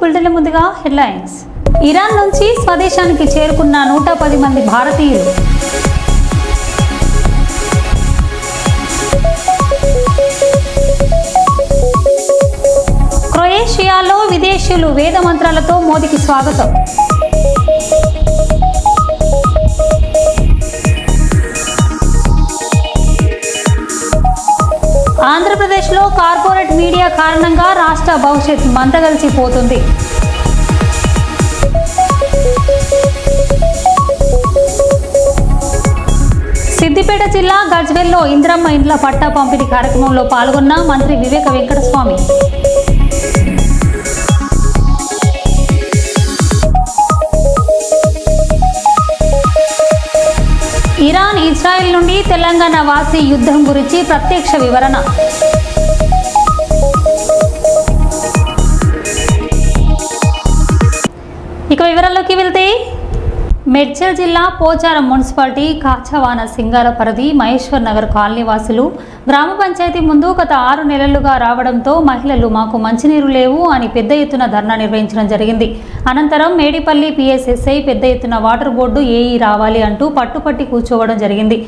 Bulletin ముందుగా headlines. Iran నుంచి స్వదేశానికి చేరుకున్న నూట పది మంది భారతీయులు. క్రొయేషియాలో విదేశీయులు వేద మంత్రాలతో మోదీకి స్వాగతం. ఆంధ్రప్రదేశ్లో కార్పొరేట్ మీడియా కారణంగా రాష్ట్ర భవిష్యత్ మందగలిసిపోతుంది. సిద్దిపేట జిల్లా గజ్వెల్లో ఇంద్రమ్మ ఇండ్ల పట్టా పంపిణీ కార్యక్రమంలో పాల్గొన్న మంత్రి వివేక వెంకటస్వామి. ఇజ్రాయెల్ నుండి తెలంగాణ వాసి యుద్ధం గురించి ప్రత్యక్ష వివరణ. ఇక వివరాల్లోకి వెళ్తే మెడ్చల్ జిల్లా పోచారం మున్సిపాలిటీ కాచవాన సింగార పరిధి మహేశ్వర్ నగర్ కాలనీ వాసులు గ్రామ పంచాయతీ ముందు గత ఆరు నెలలుగా రావడంతో మహిళలు మాకు మంచినీరు లేవు అని పెద్ద ఎత్తున ధర్నా నిర్వహించడం జరిగింది. అనంతరం మేడిపల్లి పిఎస్ఎస్ఐ పెద్ద ఎత్తున వాటర్ బోర్డు ఏఈ రావాలి అంటూ పట్టుపట్టి కూర్చోవడం జరిగింది.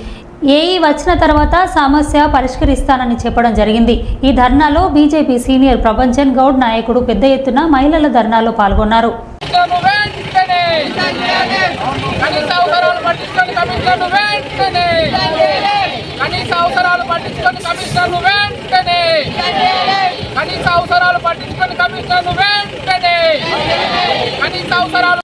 ఏఈ వచ్చిన తర్వాత సమస్య పరిష్కరిస్తానని చెప్పడం జరిగింది. ఈ ధర్నాలో బీజేపీ సీనియర్ ప్రభంజన్ గౌడ్ నాయకుడు పెద్ద ఎత్తున మహిళల ధర్నాలో పాల్గొన్నారు. వెంటనే! కమిషన్ను వెంటనే! కనీస అవసరాలు పట్టించుకొని కమిషన్ను వెంటనే! కనీస అవసరాలు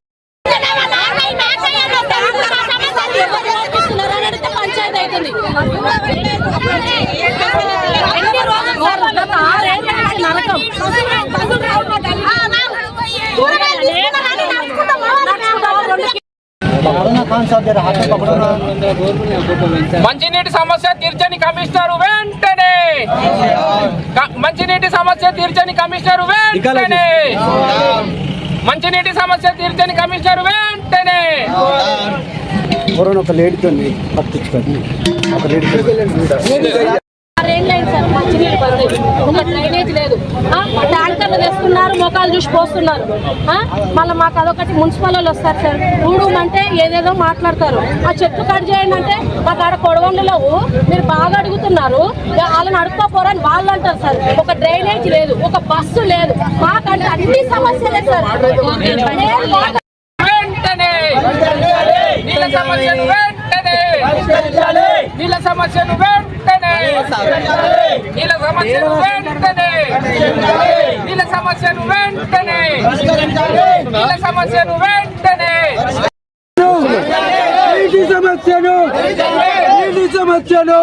మంచినీటి సమస్య తీర్చని కమిషనర్ వెంటనే! మంచినీటి సమస్య తీర్చని కమిషనర్ వెంటనే! మంచినీటి సమస్య తీర్చని కమిషనర్ వెంటనే! ఒక లేడీతో పట్టించుకోండి. ఒక సార్ మంచినీళ్ళు ఒక డ్రైనేజ్ లేదు. ట్యాంకర్లు తెస్తున్నారు మొఖాలు చూసి పోస్తున్నారు. మళ్ళీ మాకు అదొకటి మున్సిపల్ వాళ్ళు వస్తారు సార్. ఊడమంటే ఏదేదో మాట్లాడతారు. ఆ చెట్లు కట్ చేయండి అంటే మాకు ఆడ కొడవళ్ళు లేవు. మీరు బాగా అడుగుతున్నారు. వాళ్ళని అడుక్కోపోరని వాళ్ళు అంటారు సార్. ఒక డ్రైనేజ్ లేదు ఒక బస్సు లేదు. మాకంటే అన్ని సమస్యలే సార్. వెంటనే నీళ్ళ సమస్యను వెంటనే. నీళ్ళ సమస్యను వెంటనే. నీళ్ళ సమస్యను వెంటనే. నీళ్ళ సమస్యను వెంటనే. నీటి సమస్యను. నీటి సమస్యను.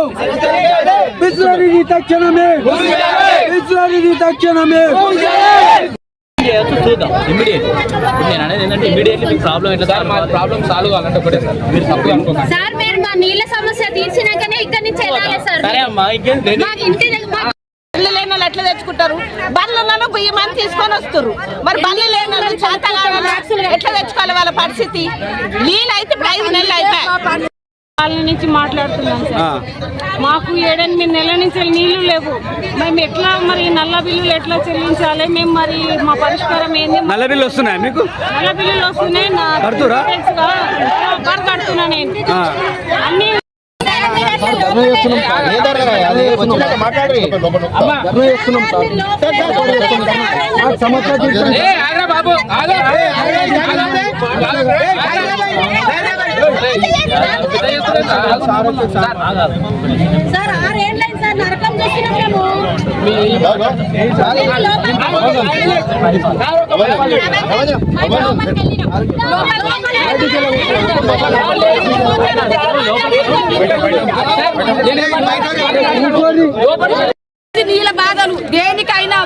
బిస్లరీని తక్షణమే. బిస్లరీని తక్షణమే. చేయొచ్చు చూద్దాం. ఇమీడియట్ ఇప్పుడు నేను అనేది ఏంటంటే ఇమీడియట్లీ మీకు ప్రాబ్లం ఎట్లా సార్ మా ప్రాబ్లం సాల్వ్ కావాలంటే ఒకటే సార్. మీరు తప్పు అనుకోకండి. సార్ మీరు మా నీళ్ళ సమస్య తీర్చినాకనే ఇక్కడి నుంచి వెళ్ళాలి సార్ సరే అమ్మా ఇంకేం నేను మాకు ఇంటి దగ్గర బళ్ళు లేని వాళ్ళు ఎట్లా తెచ్చుకుంటారు? బళ్ళులను బియ్యం అని తీసుకొని వస్తారు మరి బళ్ళు లేని వాళ్ళు చేత ఎట్లా తెచ్చుకోవాలి వాళ్ళ పరిస్థితి? నీళ్ళు అయితే ఇప్పుడు ఐదు నెలలు అయిపోయాయి. వాళ్ళ నుంచి మాట్లాడుతున్నాం సార్. మాకు ఏడెనిమిది నెలల నుంచి నీళ్ళు లేవు. మేము ఎట్లా మరి నల్ల బిల్లులు ఎట్లా చెల్లించాలి? మేము మరి మా పరిష్కారం ఏంది? నల్ల బిల్లు వస్తున్నాయి మీకు? నల్ల బిల్లులు వస్తున్నాయి. కడుతున్నా నేను. అన్ని ఆగరా బాబు సార్. ఆరేళ్ళైంది సార్ నరకం చూస్తున్నాం మేము నీళ్ళ బాధలు దేనికైనా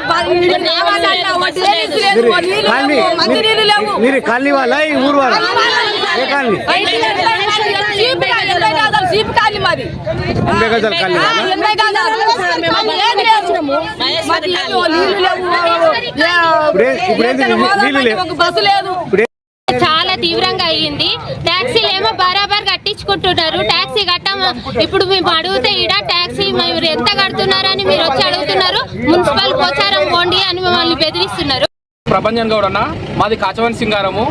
లేవు, మీరు కాలనీ వాళ్ళ? ఈ ఊరు వాళ్ళ? కాలనీ ఎనభై గజాలు కాలనీ? ఎనభై గజాలు నీళ్ళు లేవు. బస్సు లేదు. తీవ్రంగా అయ్యింది. ట్యాక్సీలు ఏమో బరాబర్ కట్టించుకుంటున్నారు. ట్యాక్సీ కట్టము ఇప్పుడు మేము అడిగితే ఈడ ట్యాక్సీ మీరు ఎంత కడుతున్నారని మీరు వచ్చి అడుగుతున్నారు. మున్సిపల్ పోచారం పోండి అని మిమ్మల్ని బెదిరిస్తున్నారు. ప్రభంజన్ గౌడ్ అన్న మాది కాచవన్ సింగారము.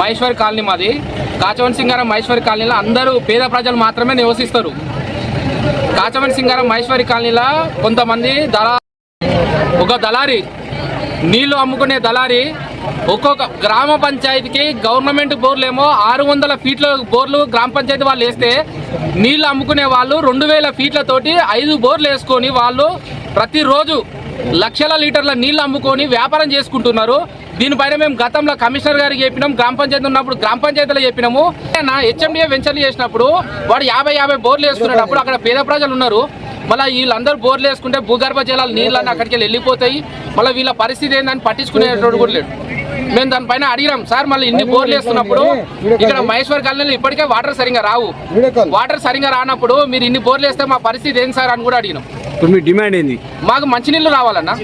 మహేశ్వరి కాలనీ మాది. కాచవన్ సింగారం మహేశ్వరి కాలనీలో అందరూ పేద ప్రజలు మాత్రమే నివసిస్తారు. కాచవన్ సింగారం మహేశ్వరి కాలనీలో కొంతమంది దళా ఒక దళారి నీళ్ళు అమ్ముకునే దళారి ఒక్కొక్క గ్రామ పంచాయతీకి గవర్నమెంట్ బోర్లు ఏమో ఆరు వందల ఫీట్ల బోర్లు గ్రామ పంచాయతీ వాళ్ళు వేస్తే నీళ్ళు అమ్ముకునే వాళ్ళు రెండు వేల ఫీట్లతోటి ఐదు బోర్లు వేసుకొని వాళ్ళు ప్రతిరోజు లక్షల లీటర్ల నీళ్ళు అమ్ముకొని వ్యాపారం చేసుకుంటున్నారు. దీనిపైన మేము గతంలో కమిషనర్ గారికి చెప్పినాం గ్రామ పంచాయతీ ఉన్నప్పుడు గ్రామ పంచాయతీలో చెప్పినాము. హెచ్ఎండిఏ వెంచర్లు చేసినప్పుడు వాడు యాభై యాభై బోర్లు వేసుకునేటప్పుడు అక్కడ పేద ప్రజలు ఉన్నారు. మళ్ళీ వీళ్ళందరూ బోర్లు వేసుకుంటే భూగర్భ జలాలు నీళ్ళని అక్కడికి వెళ్ళి వెళ్ళిపోతాయి. మళ్ళీ వీళ్ళ పరిస్థితి ఏందని పట్టించుకునేటోడు కూడా లేడు. మేము దానిపైన అడిగినాం సార్ మళ్ళీ ఇన్ని బోర్లు వేస్తున్నప్పుడు ఇక్కడ మహేశ్వర్ కాలనీలో ఇప్పటికే వాటర్ సరిగా రావు. వాటర్ సరిగా రానప్పుడు మీరు ఇన్ని బోర్లు వేస్తే మా పరిస్థితి ఏంటి సార్? అని కూడా అడిగినాం. ఇప్పుడు మీ డిమాండ్ ఏంది? మాకు మంచినీళ్ళు రావాలన్నా.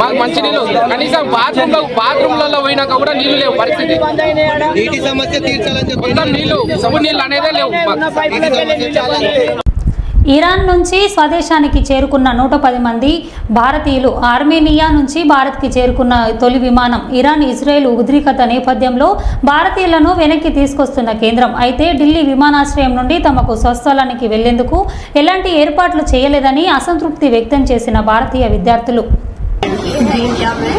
మాకు మంచినీళ్ళు కనీసం బాత్రూమ్లో బాత్రూమ్లలో పోయినాక కూడా నీళ్ళు లేవు పరిస్థితి. నీటి సమస్య తీర్చాలని నీళ్ళు సబ్బు నీళ్ళు అనేదే లేవు. ఇరాన్ నుంచి స్వదేశానికి చేరుకున్న నూట పది మంది భారతీయులు ఆర్మేనియా నుంచి భారత్కి చేరుకున్న తొలి విమానం ఇరాన్ ఇజ్రాయెల్ ఉద్రిక్తత నేపథ్యంలో భారతీయులను వెనక్కి తీసుకొస్తున్న కేంద్రం. అయితే ఢిల్లీ విమానాశ్రయం నుండి తమకు స్వస్థలానికి వెళ్ళేందుకు ఎలాంటి ఏర్పాట్లు చేయలేదని అసంతృప్తి వ్యక్తం చేసిన భారతీయ విద్యార్థులు. है इंडिया में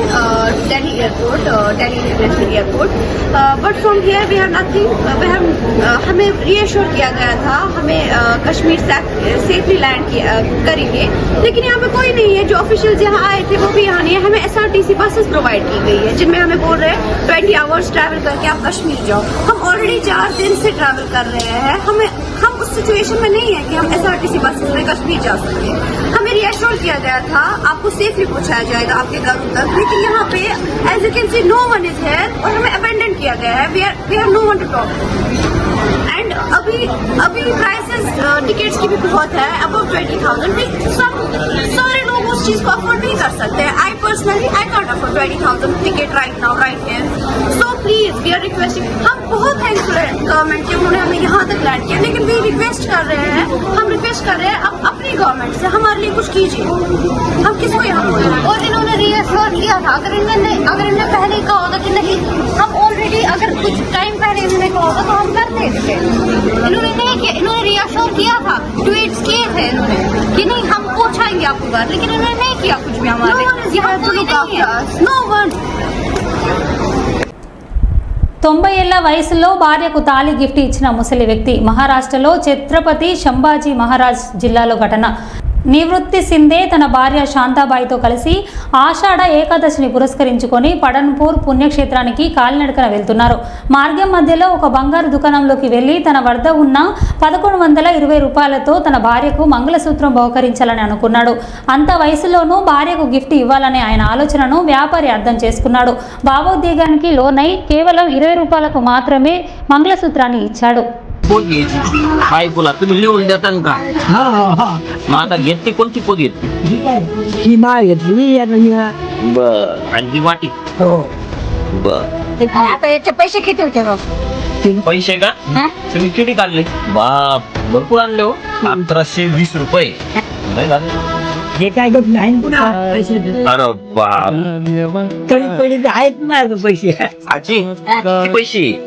Delhi airport Delhi international airport but from here we have nothing we have हमें रीअश्योर किया गया था हमें अ, कश्मीर सेफली लैंड करेंगे. लेकिन यहाँ पे कोई नहीं है जो ऑफिशियल यहाँ आए थे वो भी यहाँ नहीं है. हमें S R T C buses provide की गई है जिनमें हमें बोल रहे हैं ट्वेंटी आवर्स ट्रैवल करके आप कश्मीर जाओ. हम ऑलरेडी चार दिन से ट्रैवल कर रहे हैं. हमें हम उस सिचुएशन में नहीं है कि हम S R T C buses में कश्मीर जा सकते हैं हमें रिएश्योर किया गया था आपको सेफली पहुँचाया जाएगा आपके घरों तक लेकिन यहाँ पे as you can see no one is here और हमें अबेंडन किया गया है। We have no one to talk and अभी अभी प्राइसेस टिकट्स की भी बहुत है अबव ट्वेंटी थाउज़ेंड सब, सारे लोग उस चीज़ को अफोर्ड नहीं कर सकते। I personally I can't afford twenty thousand ticket right now right here so please we are requesting हम बहुत थैंकफुल है गवर्नमेंट के। उन्होंने हमें यहाँ तक लैंड किया। लेकिन वी रिक्वेस्ट कर रहे हैं, हम रिक्वेस्ट कर रहे हैं अब अपनी गवर्नमेंट से हमारे लिए कुछ कीजिए। हम किसको यहाँ और इन्होंने रीअश्योर किया था। अगर इन्होंने अगर इन्होंने पहले कहा होगा कि नहीं हम ऑलरेडी अगर कुछ टाइम पहले इन्होंने कहा होगा तो हम कर देते। इन्होंने नहीं किया इन्होंने रीअश्योर किया था। ट्वीट किए थे इन्होंने कि नहीं हम पहुंचाएँगे आपको घर लेकिन इन्होंने नहीं किया कुछ भी हमारे यहाँ कोई नहीं है। नो वन తొంభై ఏళ్ళ వయసులో భార్యకు తాళి గిఫ్ట్ ఇచ్చిన ముసలి వ్యక్తి మహారాష్ట్రలో ఛత్రపతి శంభాజీ మహారాజ్ జిల్లాలో ఘటన. నివృత్తి సిందే తన భార్య శాంతాబాయితో కలిసి ఆషాఢ ఏకాదశిని పురస్కరించుకొని పడన్పూర్ పుణ్యక్షేత్రానికి కాలినడకన వెళ్తున్నారు. మార్గం మధ్యలో ఒక బంగారు దుకాణంలోకి వెళ్ళి తన వద్ద ఉన్న పదకొండు వందల ఇరవై రూపాయలతో తన భార్యకు మంగళసూత్రం బహుకరించాలని అనుకున్నాడు. అంత వయసులోనూ భార్యకు గిఫ్ట్ ఇవ్వాలనే ఆయన ఆలోచనను వ్యాపారి అర్థం చేసుకున్నాడు. భావోద్వేగానికి లోనై కేవలం ఇరవై రూపాయలకు మాత్రమే మంగళసూత్రాన్ని ఇచ్చాడు. पोत घ्यायची. बायकोला तुम्ही लिहून देता का? मग आता घेतली कोणती पोत घेतली? ही माळ घेतली आणि बर. आणि ही वाटी? हो. बर. आता याचे पैसे किती होते पैसे का? तुम्ही किती काढले? बाप भरपूर आणले हो. अकराशे वीस रुपये. झाले. हे काय करत नाही पुन्हा पैसे? दे. अरे बाप. तरी पहिले ते आहेत ना पैसे. आजी किती पैसे?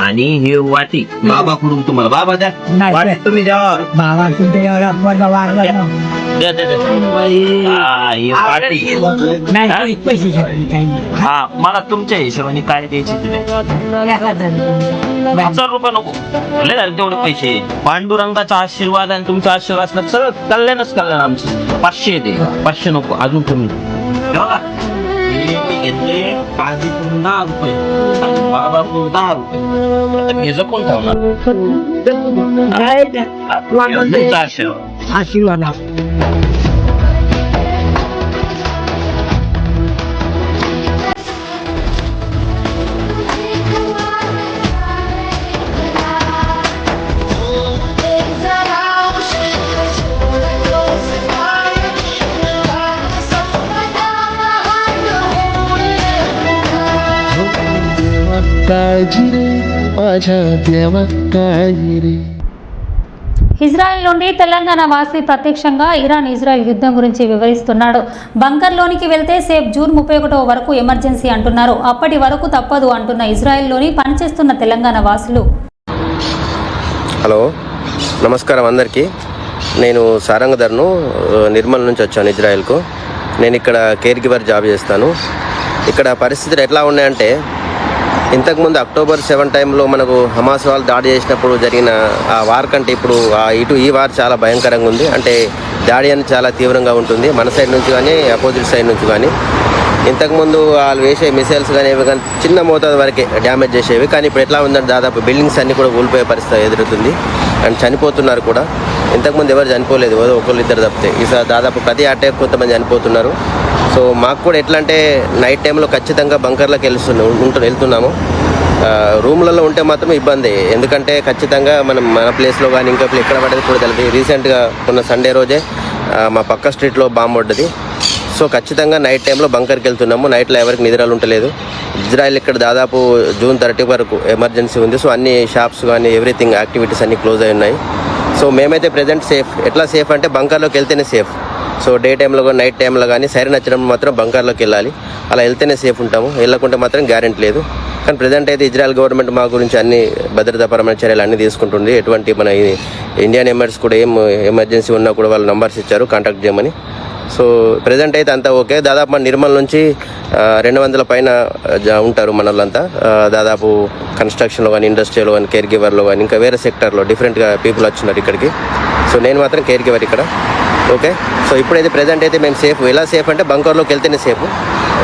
आणि हे वाटी बाबाकडून तुम्हाला. बाबा द्या. नाही. वाटी तुम्ही द्या. बाबा तुमच्या एवढा पोरगा वारला ना. द्या द्या द्या. हा, ही वाटी. नाही तरी पैसे घेतले काही नाही. हा मला तुमच्या हिशोबाने काय द्यायचे. हजार रुपये नको. लय झाले तेवढे पैसे. पांडुरंगाचा आशीर्वाद आणि तुमचा आशीर्वाद असला सगळं कल्याणच कल्याण आमचं. पाचशे दे पाचशे नको अजून कमी. घेतले आजीकडून दहा रुपये आणि बाबाकडून दहा रुपये आता मी जपून ठेवणार काय ते? तुमचा आशीर्वाद काळजी रे माझ्या देवा काळजी रे ఇజ్రాయెల్ నుండి తెలంగాణ వాసి ప్రత్యక్షంగా ఇరాన్ ఇజ్రాయెల్ యుద్ధం గురించి వివరిస్తున్నాడు బంకర్లోనికి వెళ్తే సేఫ్ జూన్ ముప్పై ఒకటో వరకు ఎమర్జెన్సీ అంటున్నారు అప్పటి వరకు తప్పదు అంటున్న ఇజ్రాయెల్లోని పనిచేస్తున్న తెలంగాణ వాసులు హలో నమస్కారం అందరికీ నేను సారంగధర్ను ఆ, నిర్మల్ నుంచి వచ్చాను ఇజ్రాయెల్కు నేను ఇక్కడ కేర్ గివర్ జాబ్ చేస్తాను ఇక్కడ పరిస్థితులు ఎట్లా ఉన్నాయంటే ఇంతకుముందు అక్టోబర్ సెవెన్ టైంలో మనకు హమాస్ వాళ్ళు దాడి చేసినప్పుడు జరిగిన ఆ వార్ కంటే ఇప్పుడు ఆ ఇటు ఈ వార్ చాలా భయంకరంగా ఉంది. అంటే దాడి అని చాలా తీవ్రంగా ఉంటుంది. మన సైడ్ నుంచి కానీ అపోజిట్ సైడ్ నుంచి కానీ. ఇంతకుముందు వాళ్ళు వేసే మిసైల్స్ కానీ ఇవి కానీ చిన్న మోతాదు వరకే డ్యామేజ్ చేసేవి. కానీ ఇప్పుడు ఎట్లా ఉందంటే దాదాపు బిల్డింగ్స్ అన్నీ కూడా కూలిపోయే పరిస్థితి ఎదురుతుంది అండ్ చనిపోతున్నారు కూడా. ఇంతకుముందు ఎవరు చనిపోలేదు. ఒకళ్ళు ఇద్దరు తప్పితే. ఈసారి దాదాపు ప్రతి అటాక్ కొంతమంది చనిపోతున్నారు. సో మాకు కూడా ఎట్లా అంటే నైట్ టైంలో ఖచ్చితంగా బంకర్లకు వెళ్తున్నాం ఉంటు వెళ్తున్నాము. రూమ్లలో ఉంటే మాత్రం ఇబ్బంది. ఎందుకంటే ఖచ్చితంగా మనం మన ప్లేస్లో కానీ ఇంకా ఎక్కడ పడేది కూడా తెలియదు రీసెంట్గా ఉన్న సండే రోజే మా పక్క స్ట్రీట్లో బాంబు పడ్డది. సో ఖచ్చితంగా నైట్ టైంలో బంకర్కి వెళ్తున్నాము. నైట్లో ఎవరికి నిద్రలు ఉండలేదు. ఇజ్రాయెల్ ఇక్కడ దాదాపు జూన్ థర్టీ వరకు ఎమర్జెన్సీ ఉంది. సో అన్ని షాప్స్ కానీ ఎవ్రీథింగ్ యాక్టివిటీస్ అన్ని క్లోజ్ అయి ఉన్నాయి. సో మేమైతే ప్రజెంట్ సేఫ్ ఎట్లా సేఫ్ అంటే బంకర్లోకి వెళ్తేనే సేఫ్ సో డే టైంలో కానీ నైట్ టైంలో కానీ సైరన్ వచ్చినప్పుడు మాత్రం బంకర్లోకి వెళ్ళాలి. అలా వెళ్తేనే సేఫ్ ఉంటాము. వెళ్ళకుంటే మాత్రం గ్యారెంటీ లేదు. కానీ ప్రజెంట్ అయితే ఇజ్రాయెల్ గవర్నమెంట్ మా గురించి అన్ని భద్రతాపరమైన చర్యలు అన్నీ తీసుకుంటుంది. ఎటువంటి మన ఇండియన్ ఎమర్స్ కూడా ఏం ఎమర్జెన్సీ ఉన్నా కూడా వాళ్ళు నంబర్స్ ఇచ్చారు కాంటాక్ట్ చేయమని. సో ప్రజెంట్ అయితే అంతా ఓకే. దాదాపు మన నిర్మల్ నుంచి రెండు వందల పైన ఉంటారు మనలంతా దాదాపు కన్స్ట్రక్షన్లో కానీ ఇండస్ట్రీలో కానీ కేర్ గివర్లో కానీ ఇంకా వేరే సెక్టర్లో డిఫరెంట్గా పీపుల్ వచ్చినారు ఇక్కడికి. సో నేను మాత్రం కేర్ గివర్ ఇక్కడ. ఓకే? సో ఇప్పుడైతే ప్రజెంట్ అయితే మేము సేఫ్ ఎలా సేఫ్ అంటే బంకర్లోకి వెళ్తేనే సేఫ్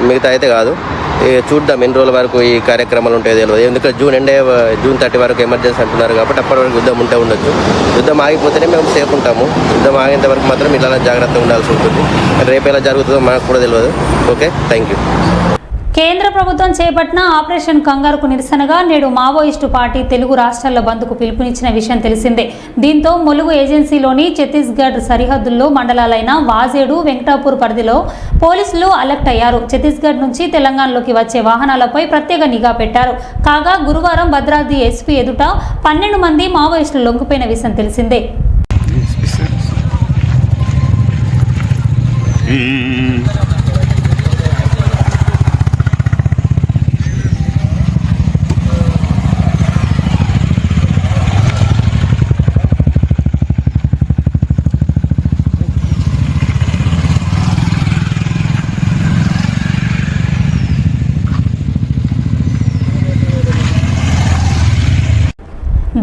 మిగతా అయితే కాదు. చూద్దాం ఎన్ని రోజుల వరకు ఈ కార్యక్రమాలు ఉంటాయో తెలియదు ఎందుకంటే జూన్ ఎండే జూన్ థర్టీ వరకు ఎమర్జెన్సీ అంటున్నారు కాబట్టి అప్పటి వరకు యుద్ధం ఉంటే ఉండొచ్చు. యుద్ధం ఆగిపోతేనే మేము సేఫ్ ఉంటాము. యుద్ధం ఆగేంత వరకు మాత్రం ఇలా జాగ్రత్తగా ఉండాల్సి ఉంటుంది. రేపు ఎలా జరుగుతుందో మనకు కూడా తెలియదు ఓకే? థ్యాంక్ యూ కేంద్ర ప్రభుత్వం చేపట్టిన ఆపరేషన్ కంగారుకు నిరసనగా నేడు మావోయిస్టు పార్టీ తెలుగు రాష్ట్రాల బంద్కు పిలుపునిచ్చిన విషయం తెలిసిందే. దీంతో ములుగు ఏజెన్సీలోని ఛత్తీస్గఢ్ సరిహద్దుల్లో మండలాలైన వాజేడు వెంకటాపూర్ పరిధిలో పోలీసులు అలర్ట్ అయ్యారు. ఛత్తీస్గఢ్ నుంచి తెలంగాణలోకి వచ్చే వాహనాలపై ప్రత్యేక నిఘా పెట్టారు. కాగా గురువారం భద్రాద్రి ఎస్పీ ఎదుట పన్నెండు మంది మావోయిస్టులు లొంగిపోయిన విషయం తెలిసిందే.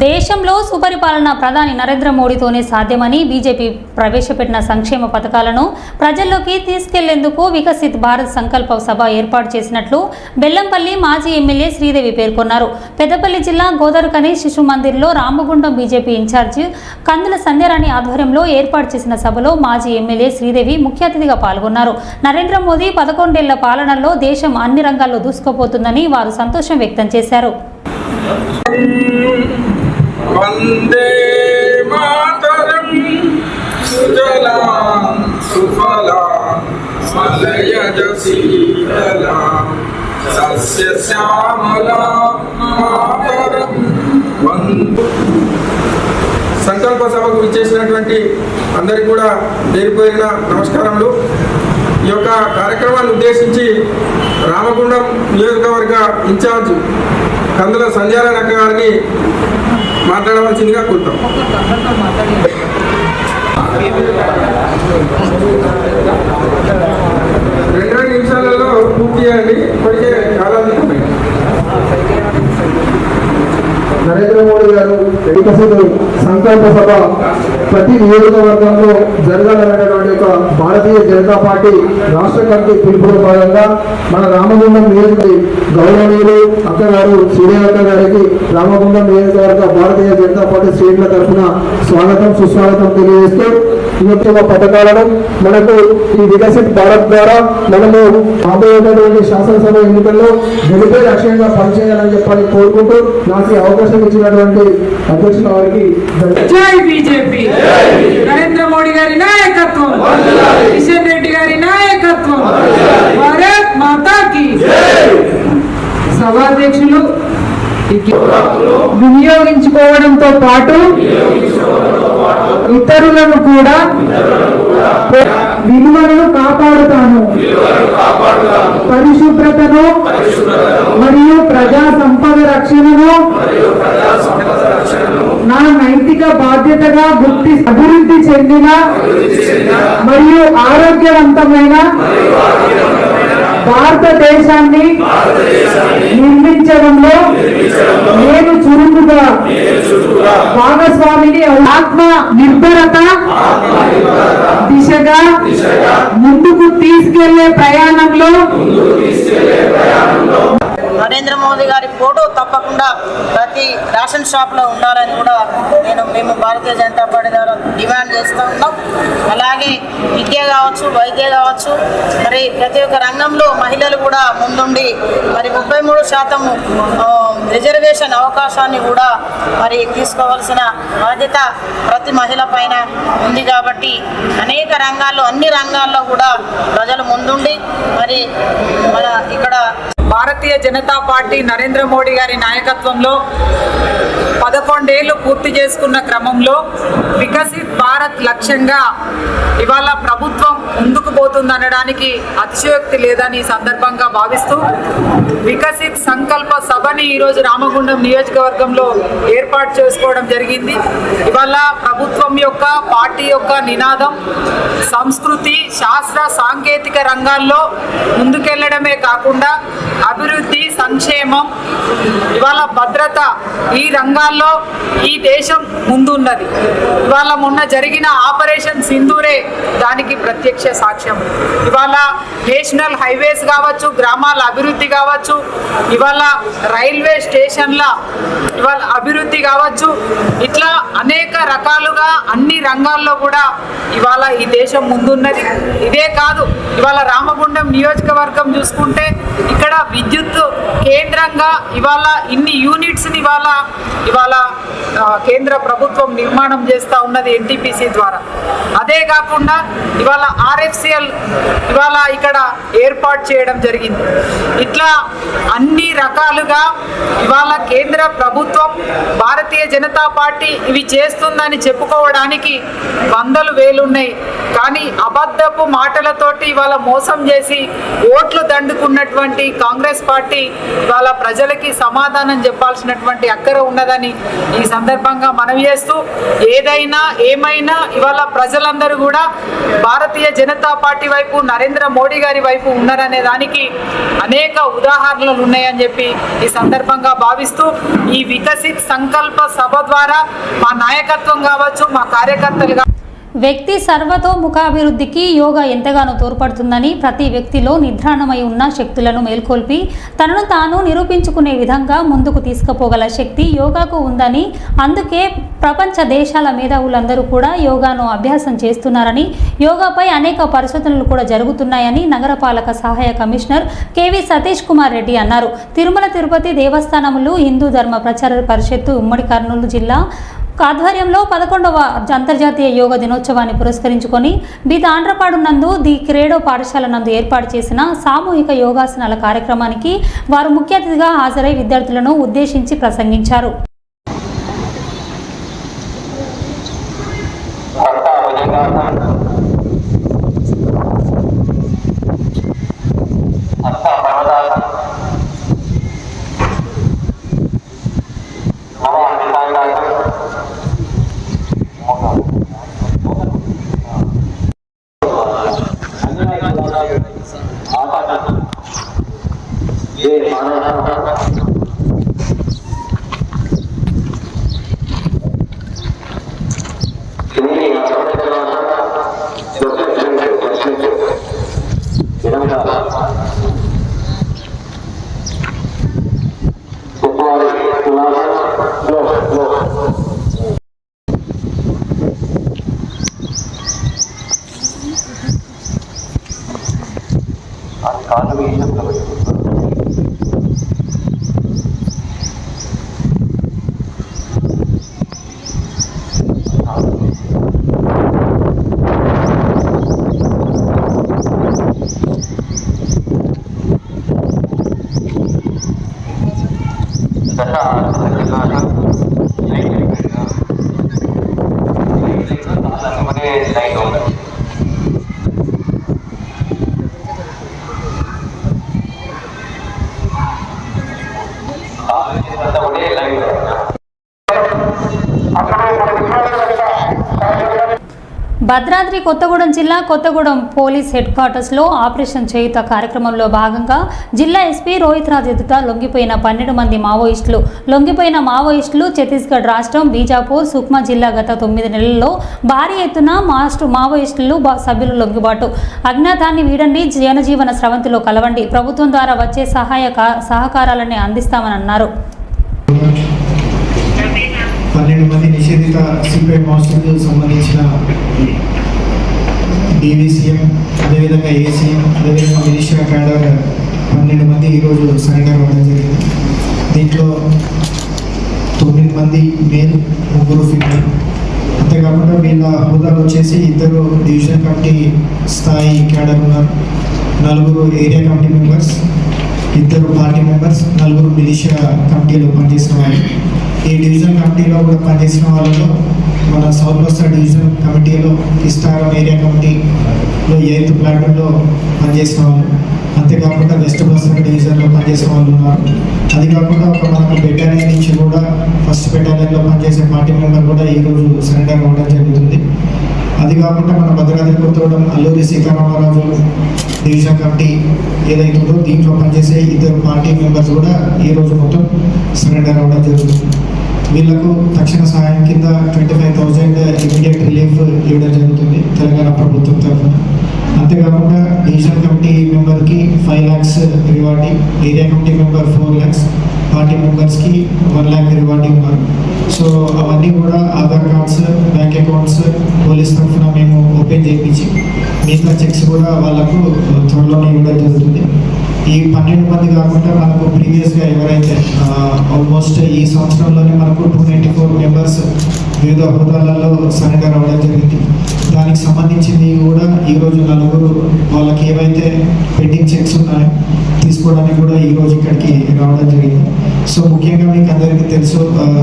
దేశంలో సుపరిపాలన ప్రధాని నరేంద్ర మోడీతోనే సాధ్యమని బీజేపీ ప్రవేశపెట్టిన సంక్షేమ పథకాలను ప్రజల్లోకి తీసుకెళ్ళేందుకు వికసిత్ భారత్ సంకల్ప సభ ఏర్పాటు చేసినట్లు బెల్లంపల్లి మాజీ ఎమ్మెల్యే శ్రీదేవి పేర్కొన్నారు. పెద్దపల్లి జిల్లా గోదరకని శిశు మందిర్లో Ramagundam BJP in charge Kandula Sandhyarani ఆధ్వర్యంలో ఏర్పాటు చేసిన సభలో మాజీ ఎమ్మెల్యే శ్రీదేవి ముఖ్య అతిథిగా పాల్గొన్నారు. నరేంద్ర మోదీ పదకొండేళ్ళ పాలనలో దేశం అన్ని రంగాల్లో దూసుకుపోతుందని వారు సంతోషం వ్యక్తం చేశారు. వందే మాతరం సుజలా సుఫలా మలయజ శీతలా సస్య శ్యామలా మాతరం వందు. సంకల్ప సభకు విచ్చేసినటువంటి అందరికీ కూడా పేరుపోయిన నమస్కారములు. ఈ యొక్క కార్యక్రమాన్ని ఉద్దేశించి రామగుండం నియోజకవర్గ ఇన్ఛార్జ్ కందుల సంధ్యారాయణ గారిని మాట్లాడవలసిందిగా కోరుతాం. రెండు రెండు నిమిషాలలో పూర్తి చేయండి. ఇప్పటికే చాలా నరేంద్ర మోడీ గారు వికసిత సంకల్ప సభ ప్రతి నియోజకవర్గంలో జరగాలనేటటువంటి ఒక భారతీయ జనతా పార్టీ రాష్ట్ర కమిటీ పిలుపులో భాగంగా మన రామగుండం నియోజక గౌరవనీయులు అక్కగారు శ్రీదేవక్క గారికి రామగుండం నియోజకవర్గ భారతీయ జనతా పార్టీ శ్రేణుల తరఫున స్వాగతం సుస్వాగతం తెలియజేస్తూ ఈ యొక్క పథకాలను మనకు ఈ వికసిత్ భారత్ ద్వారా మనము రాబోయేటటువంటి శాసనసభ ఎన్నికల్లో గెలిపే లక్ష్యంగా పనిచేయాలని చెప్పని కోరుకుంటూ నాకు అవకాశం ఇచ్చినటువంటి అధ్యక్షుల వారికి బీజేపీ. నరేంద్ర మోడీ గారి నాయకత్వం. కిషన్ రెడ్డి గారి నాయకత్వం. భారత్ మాతాకి సభాధ్యక్షులు వినియోగించుకోవడంతో పాటు ఇతరులను కూడా విలువలను కాపాడుతాను. పరిశుభ్రతను మరియు ప్రజా సంపద రక్షణను నా నైతిక బాధ్యతగా గుర్తి అభివృద్ధి చెందిన మరియు ఆరోగ్యవంతమైన భారతదేశాన్ని నిర్మించడంలో నేను చురుకుగా భాగస్వామిని ఆత్మ నిర్భరత దిశగా ముందుకు తీసుకెళ్ళే ప్రయాణంలో నరేంద్ర మోదీ గారి ఫోటో కాకుండా ప్రతి రేషన్ షాప్లో ఉండాలని కూడా నేను మేము భారతీయ జనతా పార్టీ ద్వారా డిమాండ్ చేస్తూ ఉన్నాం. అలాగే విద్య కావచ్చు వైద్య కావచ్చు మరి ప్రతి ఒక్క రంగంలో మహిళలు కూడా ముందుండి మరి ముప్పై మూడు శాతం రిజర్వేషన్ అవకాశాన్ని కూడా మరి తీసుకోవాల్సిన బాధ్యత ప్రతి మహిళ పైన ఉంది కాబట్టి అనేక రంగాల్లో అన్ని రంగాల్లో కూడా ప్రజలు ముందుండి మరి మన ఇక్కడ భారతీయ జనతా పార్టీ నరేంద్ర మోడీ గారి నాయకత్వంలో పదకొండేళ్ళు పూర్తి చేసుకున్న క్రమంలో వికసిత్ భారత్ లక్ష్యంగా ఇవాళ ప్రభుత్వం ముందుకు పోతుందనడానికి అతిశయోక్తి లేదని సందర్భంగా భావిస్తూ వికసిత్ సంకల్ప సభని ఈరోజు రామగుండం నియోజకవర్గంలో ఏర్పాటు చేసుకోవడం జరిగింది. ఇవాళ ప్రభుత్వం యొక్క పార్టీ యొక్క నినాదం సంస్కృతి శాస్త్ర సాంకేతిక రంగాల్లో ముందుకెళ్ళడమే కాకుండా అభివృద్ధి సంక్షేమం ఇవాళ భద్రత ఈ రంగాల్లో ఈ దేశం ముందున్నది. ఇవాళ మొన్న జరిగిన ఆపరేషన్ సింధూరే దానికి ప్రత్యక్ష సాక్ష్యం. ఇవాళ నేషనల్ హైవేస్ కావచ్చు గ్రామాల అభివృద్ధి కావచ్చు ఇవాళ రైల్వే స్టేషన్ల ఇవాళ అభివృద్ధి కావచ్చు ఇట్లా అనేక రకాలుగా అన్ని రంగాల్లో కూడా ఇవాళ ఈ దేశం ముందున్నది. ఇదే కాదు ఇవాళ రామగుండం నియోజకవర్గం చూసుకుంటే ఇక్కడ విద్యుత్ కేంద్రంగా ఇవాళ ఇన్ని యూనిట్స్ని ఇవాళ ఇవాళ కేంద్ర ప్రభుత్వం నిర్మాణం చేస్తూ ఉన్నది ఎన్టీపీసీ ద్వారా. అదే కాకుండా ఇవాళ ఆర్ఎఫ్సిఎల్ ఇవాళ ఇక్కడ ఏర్పాటు చేయడం జరిగింది. ఇట్లా అన్ని రకాలుగా ఇవాళ కేంద్ర ప్రభుత్వం భారతీయ జనతా పార్టీ ఇవి చేస్తుందని చెప్పుకోవడానికి వందలు వేలున్నాయి. కానీ అబద్ధపు మాటలతోటి ఇవాళ మోసం చేసి ఓట్లు దండుకున్నటువంటి కాంగ్రెస్ పార్టీ ఇవాళ ప్రజలకి సమాధానం చెప్పాల్సినటువంటి అక్కర ఉన్నదని ఈ సందర్భంగా మనవి చేస్తూ ఏదైనా ఏమైనా ఇవాళ ప్రజలందరూ కూడా భారతీయ జనతా పార్టీ వైపు నరేంద్ర మోడీ గారి వైపు ఉన్నారనే దానికి అనేక ఉదాహరణలు ఉన్నాయని చెప్పి ఈ సందర్భంగా భావిస్తూ ఈ వికసిత్ సంకల్ప సభ ద్వారా మా నాయకత్వం కావచ్చు మా కార్యకర్తలు వ్యక్తి సర్వతోముఖాభివృద్ధికి యోగా ఎంతగానో తోడ్పడుతుందని ప్రతి వ్యక్తిలో నిద్రాణమై ఉన్న శక్తులను మేల్కొల్పి తనను తాను నిరూపించుకునే విధంగా ముందుకు తీసుకుపోగల శక్తి యోగాకు ఉందని అందుకే ప్రపంచ దేశాల మేధావులందరూ కూడా యోగాను అభ్యాసం చేస్తున్నారని యోగాపై అనేక పరిశోధనలు కూడా జరుగుతున్నాయని నగరపాలక సహాయ కమిషనర్ కేవీ సతీష్ కుమార్ రెడ్డి అన్నారు. తిరుమల తిరుపతి దేవస్థానములు హిందూ ధర్మ ప్రచార పరిషత్తు ఉమ్మడి కర్నూలు జిల్లా ఆధ్వర్యంలో పదకొండవ అంతర్జాతీయ యోగ దినోత్సవాన్ని పురస్కరించుకొని బి తాండ్రపాడు నందు ది క్రీడో పాఠశాల నందు ఏర్పాటు చేసిన సామూహిక యోగాసనాల కార్యక్రమానికి వారు ముఖ్య అతిథిగా హాజరై విద్యార్థులను ఉద్దేశించి ప్రసంగించారు. భద్రాద్రి కొత్తగూడెం జిల్లా కొత్తగూడెం పోలీస్ హెడ్ క్వార్టర్స్లో ఆపరేషన్ చేయుత కార్యక్రమంలో భాగంగా జిల్లా ఎస్పీ రోహిత్ రాజ్ ఎదుట లొంగిపోయిన పన్నెండు మంది మావోయిస్టులు. లొంగిపోయిన మావోయిస్టులు ఛత్తీస్గఢ్ రాష్ట్రం బీజాపూర్ సుక్మా జిల్లా గత తొమ్మిది నెలల్లో భారీ ఎత్తున మాస్టు మావోయిస్టులు సభ్యులు లొంగిబాటు. అజ్ఞాతాన్ని వీడండి జనజీవన స్రవంతిలో కలవండి ప్రభుత్వం ద్వారా వచ్చే సహాయ సహకారాలని అందిస్తామని అన్నారు పన్నెండు మంది నిషేధిత సిపిఐ మాస్టర్కు సంబంధించిన డీవీసీఎం అదేవిధంగా ఏసీఎం అదేవిధంగా మిలిషియా క్యాడర్ పన్నెండు మంది ఈరోజు సరెండర్ అవ్వడం జరిగింది. దీంట్లో తొమ్మిది మంది మేల్ ముగ్గురు ఫీమేల్ అంతేకాకుండా వీళ్ళ హోదాలు వచ్చేసి ఇద్దరు డివిజన్ కమిటీ స్థాయి క్యాడర్ ఉన్నారు. నలుగురు ఏరియా కమిటీ మెంబర్స్ ఇద్దరు పార్టీ మెంబర్స్ నలుగురు మిలిషియా కమిటీలో పనిచేసిన వాళ్ళు. ఈ డివిజన్ కమిటీలో కూడా పనిచేసిన వాళ్ళలో మన సౌత్ బస్తా డివిజన్ కమిటీలో ఇస్తారం ఏరియా కమిటీలో ఎయిత్ ప్లాటూన్లో పనిచేసిన వాళ్ళు. అంతేకాకుండా వెస్ట్ బస్తా డివిజన్లో పనిచేసిన వాళ్ళు ఉన్నారు. అది కాకుండా ఒక మనకు బెటాలియన్ నుంచి కూడా ఫస్ట్ బెటాలియన్లో పనిచేసే పార్టీ మెంబర్ కూడా ఈరోజు సరెండర్ అవ్వడం జరుగుతుంది. అది కాకుండా మన భద్రాద్రి కొత్తగూడెం అల్లూరి సీతారామరాజు డివిజన్ కమిటీ ఏదైతే ఉందో దీంట్లో పనిచేసే ఇద్దరు పార్టీ మెంబర్స్ కూడా ఈ రోజు మొత్తం సరెండర్ అవ్వడం జరుగుతుంది. వీళ్ళకు తక్షణ సహాయం కింద twenty five thousand immediate relief ఇవ్వడం జరుగుతుంది తెలంగాణ ప్రభుత్వం తరఫున. అంతేకాకుండా division committee మెంబర్కి five lakhs rewarding area committee member four lakhs party మెంబర్స్కి వన్ ల్యాక్ రివార్డింగ్ ఉన్నారు. సో అవన్నీ కూడా Aadhaar cards bank accounts police తరఫున మేము ఓపెన్ చేయించి మిగతా చెక్స్ కూడా వాళ్ళకు త్వరలోనే ఇవ్వడం జరుగుతుంది. ఈ పన్నెండు మంది కాకుండా మనకు ప్రీవియస్గా ఎవరైతే ఆల్మోస్ట్ ఈ సంవత్సరంలోనే మనకు టూ నైంటీ ఫోర్ మెంబర్స్ వివిధ హోదాలలో సన్నగా రావడం జరిగింది. దానికి సంబంధించింది కూడా ఈరోజు నలుగురు వాళ్ళకి ఏవైతే పెండింగ్ చెక్స్ ఉన్నాయో తీసుకోవడానికి కూడా ఈరోజు ఇక్కడికి రావడం జరిగింది. సో ముఖ్యంగా మీకు అందరికీ తెలుసు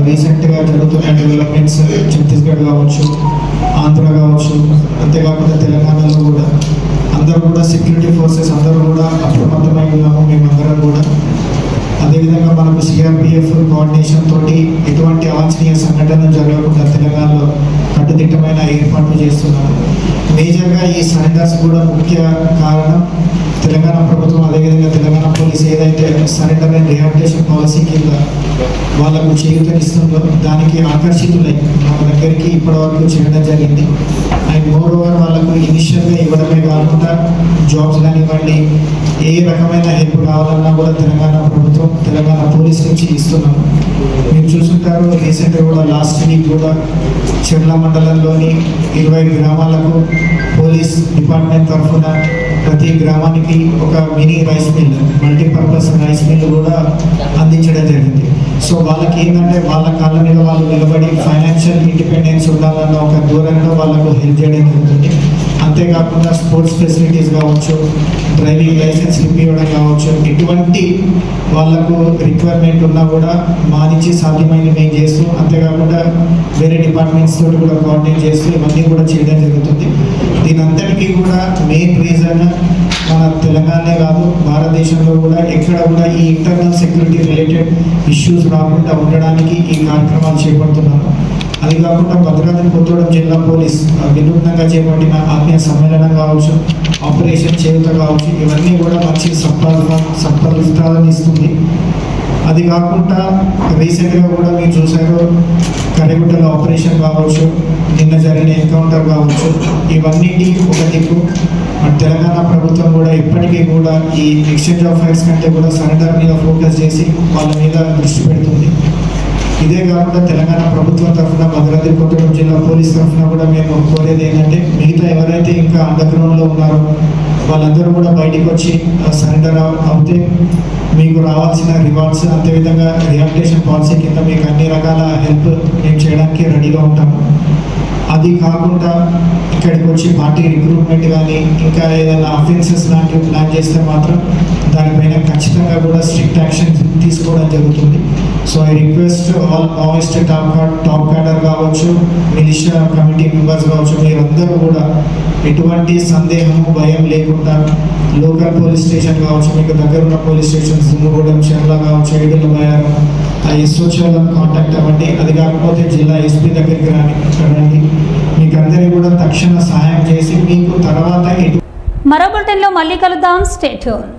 రీసెంట్గా జరుగుతున్న డెవలప్మెంట్స్ ఛత్తీస్గఢ్ కావచ్చు ఆంధ్ర కావచ్చు అంతేకాకుండా తెలంగాణలో కూడా. అందరూ కూడా సెక్యూరిటీ ఫోర్సెస్ అందరూ కూడా అప్రమత్తమై ఉన్నాము మేమందరం కూడా. అదేవిధంగా మనకు సిఆర్పిఎఫ్ కోఆర్డినేషన్ తోటి ఎటువంటి అవాంఛనీయ సంఘటనలు జరగకుండా తెలంగాణలో కట్టుదిట్టమైన ఏర్పాట్లు చేస్తున్నాము మేజర్గా ఈ సరెండర్స్ కూడా ముఖ్య కారణం తెలంగాణ ప్రభుత్వం అదేవిధంగా తెలంగాణ పోలీస్ ఏదైతే సరెండర్ అండ్ రిహాబిలిటేషన్ పాలసీ కింద వాళ్ళకు చేయూతనిస్తుందో దానికి ఆకర్షితులై మన దగ్గరికి ఇప్పటివరకు చేయడం జరిగింది. అండ్ మోర్ ఓవర్ వాళ్ళకు ఇనిషియల్గా ఇవ్వడమే కాకుండా జాబ్స్ కానివ్వండి ఏ రకమైన హెల్ప్ కావాలన్నా కూడా తెలంగాణ ప్రభుత్వం తెలంగాణ పోలీస్ నుంచి ఇస్తున్నాము మీరు చూసుంటారు రీసెంట్గా కూడా లాస్ట్ వీక్ కూడా చెర్ల మండలంలోని ఇరవై గ్రామాలకు పోలీస్ డిపార్ట్మెంట్ తరఫున ప్రతి గ్రామానికి ఒక mini rice mill multipurpose rice mill కూడా అందించడం జరిగింది. సో వాళ్ళకి ఏంటంటే వాళ్ళ కాళ్ళ మీద వాళ్ళు నిలబడి ఫైనాన్షియల్ ఇండిపెండెన్స్ ఉండాలన్న ఒక దూరంలో వాళ్ళకు హెల్ప్ చేయడం జరుగుతుంది. అంతేకాకుండా స్పోర్ట్స్ ఫెసిలిటీస్ కావచ్చు డ్రైవింగ్ లైసెన్స్ ఇవ్వడం కావచ్చు ఎటువంటి వాళ్ళకు రిక్వైర్మెంట్ ఉన్నా కూడా మా నుంచి సాధ్యమైనవి మేము చేస్తూ అంతేకాకుండా వేరే డిపార్ట్మెంట్స్ తోటి కూడా కోఆర్డినేట్ చేస్తూ ఇవన్నీ కూడా చేయడం జరుగుతుంది. దీనంతటికీ కూడా మెయిన్ రీజన్ మన తెలంగాణనే కాదు భారతదేశంలో కూడా ఎక్కడ కూడా ఈ ఇంటర్నల్ సెక్యూరిటీ రిలేటెడ్ ఇష్యూస్ రాకుండా ఉండడానికి ఈ కార్యక్రమాలు చేపడుతున్నాము అది కాకుండా భద్రాద్రి కొత్తగూడెం జిల్లా పోలీస్ వినూత్నంగా చేపట్టిన ఆత్మీయ సమ్మేళనం కావచ్చు ఆపరేషన్ చేయుత కావచ్చు ఇవన్నీ కూడా మంచి సఫల సఫలితాలను ఇస్తుంది. అది కాకుండా రీసెంట్గా కూడా మీరు చూశారు కరిగుట్టలో ఆపరేషన్ కావచ్చు నిన్న జరిగిన ఎన్కౌంటర్ కావచ్చు ఇవన్నిటి ఒక దిక్కు. తెలంగాణ ప్రభుత్వం కూడా ఇప్పటికీ కూడా ఈ ఎక్స్చేంజ్ ఆఫ్ ఫైర్స్ కంటే కూడా సరెండర్ మీద ఫోకస్ చేసి వాళ్ళ మీద దృష్టి పెడుతుంది. ఇదే కాకుండా తెలంగాణ ప్రభుత్వం తరఫున భద్రాద్రి కొత్తగూడెం జిల్లా పోలీస్ తరఫున కూడా మేము కోరేది ఏంటంటే మిగతా ఎవరైతే ఇంకా అండర్ గ్రౌండ్లో ఉన్నారో వాళ్ళందరూ కూడా బయటికి వచ్చి సరెండర్ అవుతే మీకు రావాల్సిన రివార్డ్స్ అదేవిధంగా రిహాబిలిటేషన్ పాలసీ కింద మీకు అన్ని రకాల హెల్ప్ మేము చేయడానికి రెడీగా ఉంటాము అది కాకుండా ఇక్కడికి వచ్చి పార్టీ రిక్రూట్మెంట్ కానీ ఇంకా ఏదైనా అఫెన్సెస్ లాంటివి ప్లాన్ చేస్తే మాత్రం దానిపైన ఖచ్చితంగా కూడా స్ట్రిక్ట్ యాక్షన్ తీసుకోవడం జరుగుతుంది. So I request all Maoist top top cadre కావచ్చు మిలిషియా కమిటీ మెంబర్స్ కావచ్చు మీరందరూ కూడా ఎటువంటి సందేహము భయం లేకుండా లోకల్ పోలీస్ స్టేషన్ కావచ్చు మీకు దగ్గర ఉన్న పోలీస్ స్టేషన్ దుమ్ముగూడెం చెర్ల కావచ్చు ఏడుల బయారం ఆ ఎస్ఓచోలను కాంటాక్ట్ అవ్వండి. అది కాకపోతే జిల్లా ఎస్పీ దగ్గరికి రాని రండి మీకు అందరికీ కూడా తక్షణ సహాయం చేసి మీకు తర్వాత మరో బులెటిన్లో మళ్ళీ కలుద్దాం. స్టేట్యూన్